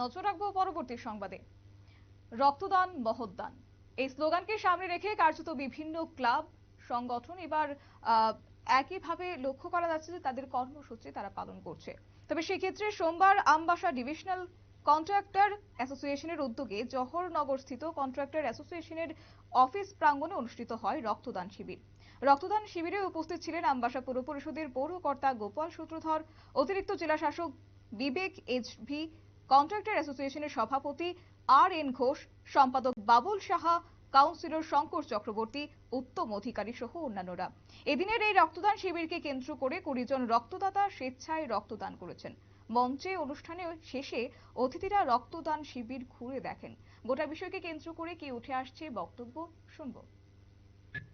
নজর রাখব পরবর্তী সংবাদে। রক্তদান মহদান এই স্লোগানকে সামনে রেখে কার্যত বিভিন্ন ক্লাব, সংগঠন এবার একইভাবে লক্ষ্য করা যাচ্ছে যে তাদের কর্মসূচি তারা পালন করছে। তবে সেক্ষেত্রে সোমবার আমবাসা ডিভিশনাল কন্ট্রাক্টর অ্যাসোসিয়েশনের উদ্যোগে জওহরনগরস্থিত কন্ট্রাক্টর অ্যাসোসিয়েশনের অফিস প্রাঙ্গণে অনুষ্ঠিত হয় রক্তদান শিবির। রক্তদান শিবিরে উপস্থিত ছিলেন আমবাসা পৌর পরিষদের পৌরকর্তা গোপাল সূত্রধর, অতিরিক্ত জেলা শাসক বিবেক এইচ ভি কন্ট্রাক্টর অ্যাসোসিয়েশনের সভাপতি আর এন ঘোষ সম্পাদক বাবুল সাহা কাউন্সিলর শঙ্কর চক্রবর্তী উত্তম অধিকারী সহ অন্যান্যরা এদিনের এই রক্তদান শিবিরকে কেন্দ্র করে কুড়ি জন রক্তদাতা স্বেচ্ছায় রক্তদান করেছেন মঞ্চে অনুষ্ঠানে শেষে অতিথিরা রক্তদান শিবির ঘুরে দেখেন গোটা বিষয়কে কেন্দ্র করে কি উঠে আসছে বক্তব্য শুনবো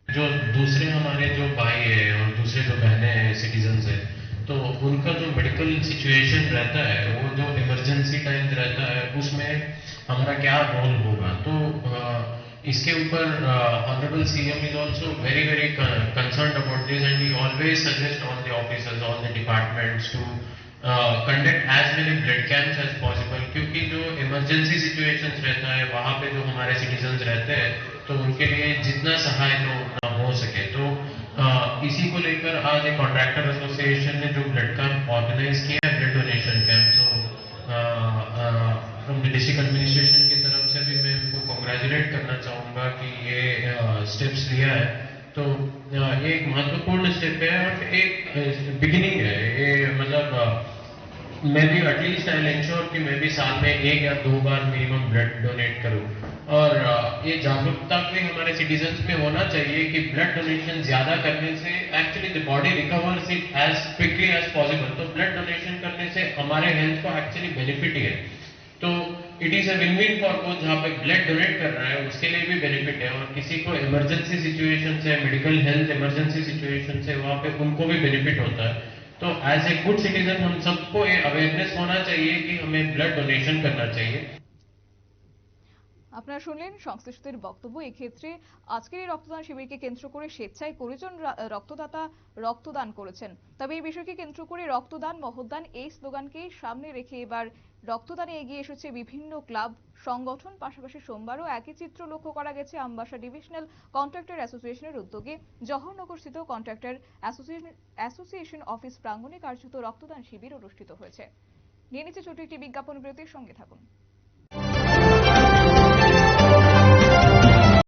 जो दूसरे हमारे जो भाई है और दूसरे जो बहनें हैं सिटीजन्स है तो उनका जो मेडिकल सिचुएशन रहता है वो जो इमरजेंसी टाइम रहता है, उसमें हमारा क्या रोल होगा? तो इसके ऊपर honourable CM is also very very concern about this and he always suggest all the officers all the departments to conduct as many blood camps as possible क्योंकि जो इमरजेंसी सिचुएशंस रहता है, वहाँ पे जो हमारे सिटीजन्स रहते हैं तो उनके लिए जितना सहाय तो उतना हो सके। तो इसी को लेकर आज एक कॉन्ट्रैक्टर एसोसिएशन ने जो ब्लड कैंप ऑर्गेनाइज किया है ब्लड डोनेशन कैंप तो फ्रॉम द डिस्ट्रिक्ट एडमिनिस्ट्रेशन की तरफ़ से भी मैं उनको कॉन्ग्रेचुलेट करना चाहूँगा कि ये स्टेप्स लिया है। तो एक महत्वपूर्ण स्टेप है और एक बिगिनिंग है। ये मतलब मैं भी एटलीस्ट आई इंश्योर कि मैं भी साल में एक या दो बार मिनिमम ब्लड डोनेट करूँ। और ये जागरूकता भी हमारे सिटीजन्स में होना चाहिए कि ब्लड डोनेशन ज़्यादा करने से actually the body recovers it as quickly as possible तो ब्लड डोनेशन करने से हमारे हेल्थ को एक्चुअली बेनिफिट ही है। तो it is a win for both जहाँ पे ब्लड डोनेट कर रहा है, उसके लिए भी बेनिफिट है, और किसी को इमरजेंसी सिचुएशन से मेडिकल हेल्थ इमरजेंसी सिचुएशन से, वहाँ पे उनको भी बेनिफिट होता है। तो एज ए गुड सिटीजन हम सबको ये अवेयरनेस होना चाहिए कि हमें ब्लड डोनेशन करना चाहिए। আপনারা শুনলেন সংশ্লিষ্টদের বক্তব্য। এক্ষেত্রে আজকের এই রক্তদান শিবিরকে কেন্দ্র করে স্বেচ্ছায় কুড়ি জন রা- রক্তদাতা রক্তদান করেছেন। তবে এই বিষয়কে কেন্দ্র করে রক্তদান মহদান এই স্লোগানকে সামনে রেখে এবার রক্তদানে এগিয়ে এসেছে বিভিন্ন ক্লাব সংগঠন। পাশাপাশি সোমবারও একই চিত্র লক্ষ্য করা গেছে আমবাসা ডিভিশনাল কন্ট্রাক্টর অ্যাসোসিয়েশনের উদ্যোগে। জওহরনগরস্থিত কন্ট্রাক্টর অ্যাসোসিয়েশন অ্যাসোসিয়েশন অফিস প্রাঙ্গণে কার্যত রক্তদান শিবির অনুষ্ঠিত হয়েছে। নিয়ে নিচ্ছে ছোট একটি বিজ্ঞাপন বিরতির সঙ্গে থাকুন।